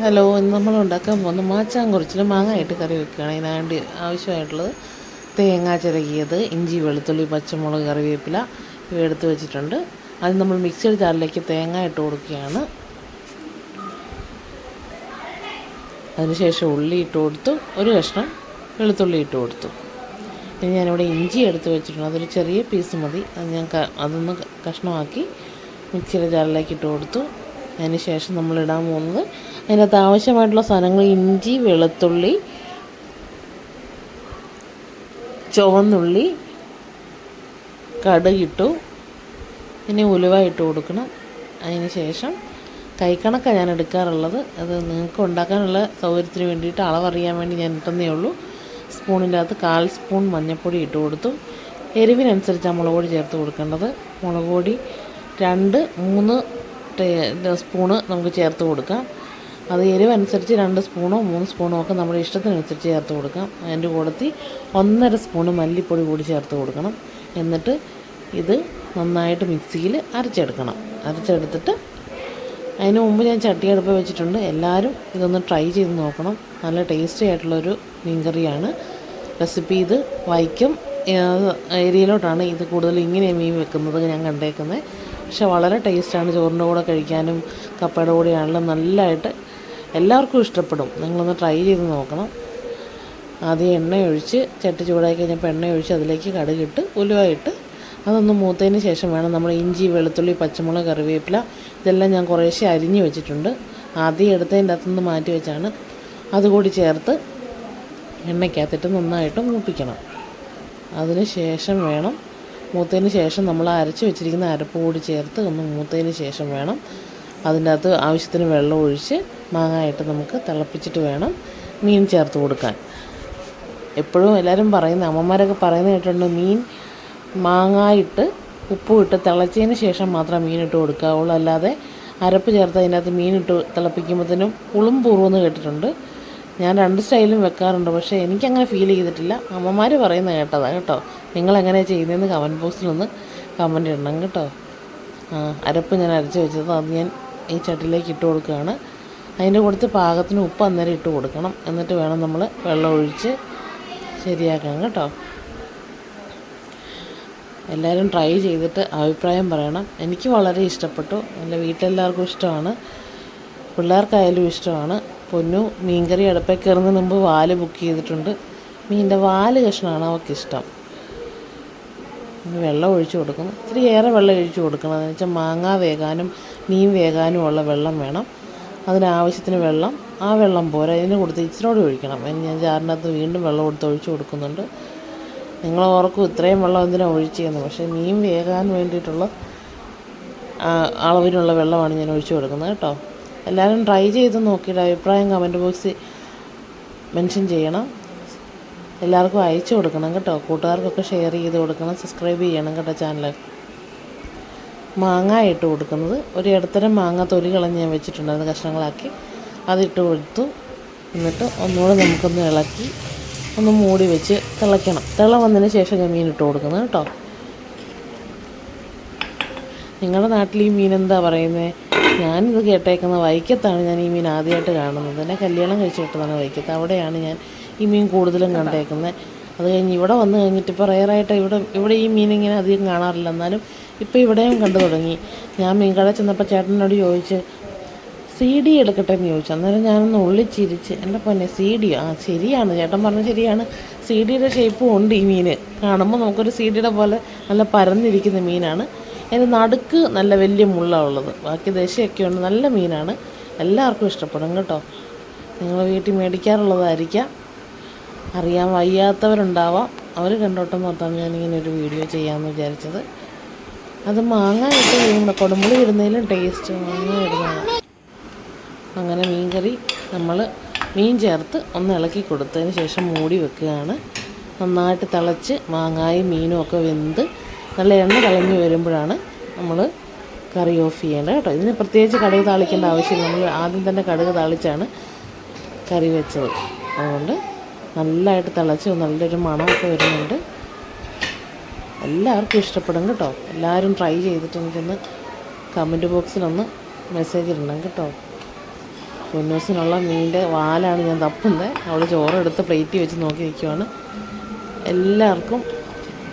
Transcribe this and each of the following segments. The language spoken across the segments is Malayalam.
ഹലോ ഇന്ന് നമ്മൾ ഉണ്ടാക്കാൻ പോകുന്ന മാച്ചാൻ കുറച്ചിൽ മാങ്ങായിട്ട് കറി വെക്കുകയാണ്. അതിനാണ്ട് ആവശ്യമായിട്ടുള്ളത് തേങ്ങ ചിരകിയത് ഇഞ്ചി വെളുത്തുള്ളി പച്ചമുളക് കറിവേപ്പില ഇവ എടുത്ത് വെച്ചിട്ടുണ്ട്. അത് നമ്മൾ മിക്സിയുടെ ജാറിലേക്ക് തേങ്ങ ഇട്ട് കൊടുക്കുകയാണ്. അതിനുശേഷം ഉള്ളി ഇട്ട് കൊടുത്തു. ഒരു കഷ്ണം വെളുത്തുള്ളി ഇട്ട് കൊടുത്തു. ഇനി ഞാനിവിടെ ഇഞ്ചി എടുത്ത് വെച്ചിട്ടുണ്ട്. അതൊരു ചെറിയ പീസ് മതി. അത് ഞാൻ അതൊന്ന് കഷ്ണമാക്കി മിക്സിയുടെ ജാറിലേക്ക് ഇട്ട് കൊടുത്തു. അതിന് ശേഷം നമ്മൾ ഇടാൻ പോകുന്നത് അതിനകത്ത് ആവശ്യമായിട്ടുള്ള സാധനങ്ങൾ ഇഞ്ചി വെളുത്തുള്ളി ചുവന്നുള്ളി കടുകിട്ടു പിന്നെ ഉലുവ ഇട്ട് കൊടുക്കണം. അതിന് ശേഷം കൈക്കണക്കാണ് ഞാൻ എടുക്കാറുള്ളത്. അത് നിങ്ങൾക്ക് ഉണ്ടാക്കാനുള്ള സൗകര്യത്തിന് വേണ്ടിയിട്ട് അളവറിയാൻ വേണ്ടി ഞാൻ ഇട്ടുന്നേ ഉള്ളൂ. സ്പൂണിന്റെ അകത്ത് കാൽ സ്പൂൺ മഞ്ഞൾപ്പൊടി ഇട്ട് കൊടുത്തു. എരിവിനനുസരിച്ചാണ് മുളക് പൊടി ചേർത്ത് കൊടുക്കേണ്ടത്. മുളക് പൊടി രണ്ട് മൂന്ന് സ്പൂണ് നമുക്ക് ചേർത്ത് കൊടുക്കാം. അത് എരിവനുസരിച്ച് രണ്ട് സ്പൂണോ മൂന്ന് സ്പൂണോ ഒക്കെ നമ്മുടെ ഇഷ്ടത്തിനനുസരിച്ച് ചേർത്ത് കൊടുക്കാം. അതിന്റെ കൂടത്തിൽ ഒന്നര സ്പൂണ് മല്ലിപ്പൊടി കൂടി ചേർത്ത് കൊടുക്കണം. എന്നിട്ട് ഇത് നന്നായിട്ട് മിക്സിയിൽ അരച്ചെടുക്കണം. അരച്ചെടുത്തിട്ട് അതിന് മുമ്പ് ഞാൻ ചട്ടി അടുപ്പ് വെച്ചിട്ടുണ്ട്. എല്ലാവരും ഇതൊന്ന് ട്രൈ ചെയ്ത് നോക്കണം. നല്ല ടേസ്റ്റി ആയിട്ടുള്ളൊരു മീൻ കറിയാണ്. റെസിപ്പി ഇത് വൈക്കം ഏരിയയിലോട്ടാണ് ഇത് കൂടുതൽ ഇങ്ങനെ മീൻ വെക്കുന്നത് ഞാൻ കണ്ടേക്കുന്നത്. പക്ഷെ വളരെ ടേസ്റ്റാണ്. ചോറിന്റെ കൂടെ കഴിക്കാനും കപ്പയുടെ കൂടെ ആണെങ്കിലും നല്ലതായിട്ട് എല്ലാവർക്കും ഇഷ്ടപ്പെടും. നിങ്ങളൊന്ന് ട്രൈ ചെയ്ത് നോക്കണം. ആദ്യം എണ്ണ ഒഴിച്ച് ചട്ടി ചൂടാക്കി കഴിഞ്ഞപ്പോൾ എണ്ണ ഒഴിച്ച് അതിലേക്ക് കടുകിട്ട് ഉലുവായിട്ട് അതൊന്ന് മൂത്തതിന് ശേഷം വേണം നമ്മൾ ഇഞ്ചി വെളുത്തുള്ളി പച്ചമുളക് കറിവേപ്പില ഇതെല്ലാം ഞാൻ കുറേശ്ശെ അരിഞ്ഞു വെച്ചിട്ടുണ്ട്. ആദ്യം എടുത്തതിന്റെ അകത്തുനിന്ന് മാറ്റി വെച്ചാണ് അതുകൂടി ചേർത്ത് എണ്ണയ്ക്കകത്തിട്ട് നന്നായിട്ട് മൂപ്പിക്കണം. അതിന് ശേഷം വേണം മൂത്തതിന് ശേഷം നമ്മൾ അരച്ച് വെച്ചിരിക്കുന്ന അരപ്പ് കൂടി ചേർത്ത് ഒന്ന് മൂത്തതിന് ശേഷം വേണം അതിന്റെ അകത്ത് ആവശ്യത്തിന് വെള്ളം ഒഴിച്ച് മാങ്ങായിട്ട് നമുക്ക് തിളപ്പിച്ചിട്ട് വേണം മീൻ ചേർത്ത് കൊടുക്കാൻ. എപ്പോഴും എല്ലാവരും പറയുന്ന അമ്മമാരൊക്കെ പറയുന്നത് കേട്ടിട്ടുണ്ട് മീൻ മാങ്ങായിട്ട് ഉപ്പ് ഇട്ട് തിളച്ചതിന് ശേഷം മാത്രം മീനിട്ട് കൊടുക്കാവുള്ളൂ. അല്ലാതെ അരപ്പ് ചേർത്ത് അതിനകത്ത് മീനിട്ട് തിളപ്പിക്കുമ്പോഴത്തേനും ഉളും പൂർവമെന്ന് കേട്ടിട്ടുണ്ട്. ഞാൻ രണ്ട് സ്റ്റൈലും വെക്കാറുണ്ട് പക്ഷേ എനിക്കങ്ങനെ ഫീൽ ചെയ്തിട്ടില്ല. അമ്മമാർ പറയുന്ന കേട്ടതാണ് കേട്ടോ. നിങ്ങളെങ്ങനെയാണ് ചെയ്യുന്നതെന്ന് കമന്റ് ബോക്സിലൊന്ന് കമന്റ് ഇടണം കേട്ടോ. അരപ്പ് ഞാൻ അരച്ച് വെച്ചത്. അത് ഞാൻ ഈ ചട്ടിലേക്ക് ഇട്ട് കൊടുക്കുകയാണ്. അതിന്റെ കൂടത്ത് പാകത്തിന് ഉപ്പ് അന്നേരം ഇട്ട് കൊടുക്കണം. എന്നിട്ട് വേണം നമ്മൾ വെള്ളം ഒഴിച്ച് ശരിയാക്കാൻ കേട്ടോ. എല്ലാവരും ട്രൈ ചെയ്തിട്ട് അഭിപ്രായം പറയണം. എനിക്ക് വളരെ ഇഷ്ടപ്പെട്ടു. എന്റെ വീട്ടിലെല്ലാവർക്കും ഇഷ്ടമാണ്. പിള്ളേർക്കായാലും ഇഷ്ടമാണ്. പൊന്നു മീൻകറി അടുപ്പിൽ കയറുന്നതിന് മുമ്പ് വാൽ ബുക്ക് ചെയ്തിട്ടുണ്ട്. മീനിന്റെ വാൽ കഷ്ണമാണ് അവർക്കിഷ്ടം ഇഷ്ടം. വെള്ളം ഒഴിച്ചു കൊടുക്കണം. ഇത്തിരി ഏറെ വെള്ളം ഒഴിച്ചു കൊടുക്കണം. എന്ന് വെച്ചാൽ മാങ്ങ വേകാനും മീൻ വേകാനും ഉള്ള വെള്ളം വേണം. അതിനാവശ്യത്തിന് വെള്ളം. ആ വെള്ളം പോരാ. ഇതിന് കൊടുത്ത് ഇച്ചിരോട് ഒഴിക്കണം. അതിന് ഞാൻ ജാറിനകത്ത് വീണ്ടും വെള്ളം കൊടുത്ത് ഒഴിച്ച് കൊടുക്കുന്നുണ്ട്. നിങ്ങൾ ഓർക്കും ഇത്രയും വെള്ളം എന്തിനാണ് ഒഴിച്ചതെന്ന് പക്ഷേ മീൻ വേകാൻ വേണ്ടിയിട്ടുള്ള അളവിനുള്ള വെള്ളമാണ് ഞാൻ ഒഴിച്ചു കൊടുക്കുന്നത് കേട്ടോ. എല്ലാവരും ട്രൈ ചെയ്ത് നോക്കിയിട്ട് അഭിപ്രായം കമന്റ് ബോക്സിൽ മെൻഷൻ ചെയ്യണം. എല്ലാവർക്കും അയച്ചു കൊടുക്കണം കേട്ടോ. കൂട്ടുകാർക്കൊക്കെ ഷെയർ ചെയ്ത് കൊടുക്കണം. സബ്സ്ക്രൈബ് ചെയ്യണം കേട്ടോ ചാനൽ മാങ്ങ ഇട്ട് കൊടുക്കുന്നത്. ഒരു ഇടത്തരം മാങ്ങ തൊലി കളഞ്ഞ് ഞാൻ വെച്ചിട്ടുണ്ടായിരുന്നു കഷ്ണങ്ങളാക്കി. അതിട്ട് കൊടുത്തു. എന്നിട്ട് ഒന്നുകൂടെ നമുക്കൊന്ന് ഇളക്കി ഒന്ന് മൂടി വെച്ച് തിളയ്ക്കണം. തിള വന്നതിന് ശേഷം ഞാൻ മീൻ ഇട്ട് കൊടുക്കുന്നത് കേട്ടോ. നിങ്ങളുടെ നാട്ടിൽ ഈ മീൻ എന്താ പറയുന്നത് ഞാനിത് കേട്ടേക്കുന്ന വൈക്കത്താണ് ഞാൻ ഈ മീൻ ആദ്യമായിട്ട് കാണുന്നത്. എന്നെ കല്യാണം കഴിച്ച് കിട്ടുന്നതാണ് വൈക്കത്ത്. അവിടെയാണ് ഞാൻ ഈ മീൻ കൂടുതലും കണ്ടേക്കുന്നത്. അത് കഴിഞ്ഞ് ഇവിടെ വന്ന് കഴിഞ്ഞിട്ട് ഇപ്പോൾ റയറായിട്ട് ഇവിടെ ഇവിടെ ഈ മീൻ ഇങ്ങനെ അധികം കാണാറില്ല. എന്നാലും ഇപ്പോൾ ഇവിടെയും കണ്ടു തുടങ്ങി. ഞാൻ മീൻകട ചെന്നപ്പോൾ ചേട്ടനോട് ചോദിച്ച് സി ഡി എടുക്കട്ടെ എന്ന് ചോദിച്ചു. അന്നേരം ഞാനൊന്ന് ഉള്ളിച്ചിരിച്ച് എന്റെ പൊന്നെ സി ഡി ആ ശരിയാണ്. ചേട്ടൻ പറഞ്ഞത് ശരിയാണ്. സി ഡിയുടെ ഷേപ്പും ഉണ്ട് ഈ മീൻ കാണുമ്പോൾ നമുക്കൊരു സി ഡിയുടെ പോലെ നല്ല പരന്നിരിക്കുന്ന മീനാണ്. അതിന്റെ നടുക്ക് നല്ല വലിയ മുള്ളാണ് ഉള്ളത്. ബാക്കി ദശയൊക്കെ ഉണ്ട്. നല്ല മീനാണ്. എല്ലാവർക്കും ഇഷ്ടപ്പെടും കേട്ടോ. നിങ്ങൾ വീട്ടിൽ മേടിക്കാറുള്ളതായിരിക്കാം. അറിയാൻ വയ്യാത്തവരുണ്ടാവാം. അവർ കണ്ടോട്ടെന്ന് മൊത്തം ഞാനിങ്ങനെ ഒരു വീഡിയോ ചെയ്യാമെന്ന് വിചാരിച്ചത്. അത് മാങ്ങ ഇട്ട് ചെയ്യുമ്പോൾ കൊടുമ്പുളി ഇടുന്നതിലും ടേസ്റ്റ് മാങ്ങ ഇടുന്നതാണ്. അങ്ങനെ മീൻകറി നമ്മൾ മീൻ ചേർത്ത് ഒന്ന് ഇളക്കി കൊടുത്തതിന് ശേഷം മൂടി വെക്കുകയാണ്. നന്നായിട്ട് തിളച്ച് മാങ്ങായും മീനും ഒക്കെ വെന്ത് നല്ല എണ്ണ തിളഞ്ഞ് വരുമ്പോഴാണ് നമ്മൾ കറി ഓഫ് ചെയ്യേണ്ടത് കേട്ടോ. ഇതിന് പ്രത്യേകിച്ച് കടുക് താളിക്കേണ്ട ആവശ്യമില്ല. നമ്മൾ ആദ്യം തന്നെ കടുക് താളിച്ചാണ് കറി വെച്ചത്. അതുകൊണ്ട് നല്ലതായിട്ട് തിളച്ച് നല്ലൊരു മണമൊക്കെ വരുന്നുണ്ട്. എല്ലാവർക്കും ഇഷ്ടപ്പെടും കേട്ടോ. എല്ലാവരും ട്രൈ ചെയ്തിട്ട് എനിക്കൊന്ന് കമന്റ് ബോക്സിലൊന്ന് മെസ്സേജ് ഇടണം കേട്ടോ. പൊന്നൂസിനുള്ള മീന്റെ വാലാണ് ഞാൻ തപ്പുന്നത് അവൾ ചോറെടുത്ത് പ്ലേറ്റിൽ വെച്ച് നോക്കി നിൽക്കുവാണ് എല്ലാവർക്കും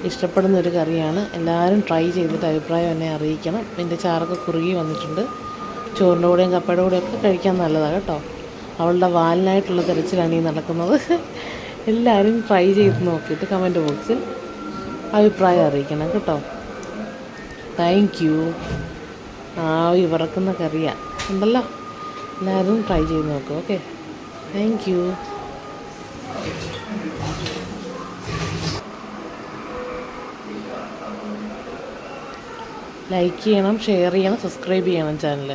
ഇഷ്ടപ്പെടുന്ന ഒരു കറിയാണ്. എല്ലാവരും ട്രൈ ചെയ്തിട്ട് അഭിപ്രായം എന്നെ അറിയിക്കണം. എന്റെ ചാറൊക്കെ കുറുകി വന്നിട്ടുണ്ട്. ചോറിന്റെ കൂടെയും കപ്പയുടെ കൂടെയൊക്കെ കഴിക്കാൻ നല്ലതാണ് കേട്ടോ. അവളുടെ വാലിനായിട്ടുള്ള തിരച്ചിലാണ് ഈ നടക്കുന്നത്. എല്ലാവരും ട്രൈ ചെയ്ത് നോക്കിയിട്ട് കമന്റ് ബോക്സിൽ അഭിപ്രായം അറിയിക്കണം കേട്ടോ. താങ്ക് യു ആവി വിറക്കുന്ന കറിയാണ് ഉണ്ടല്ലോ. എല്ലാവരും ട്രൈ ചെയ്ത് നോക്കും ഓക്കെ താങ്ക് യു ലൈക്ക് ചെയ്യണം ഷെയർ ചെയ്യണം സബ്സ്ക്രൈബ് ചെയ്യണം ചാനൽ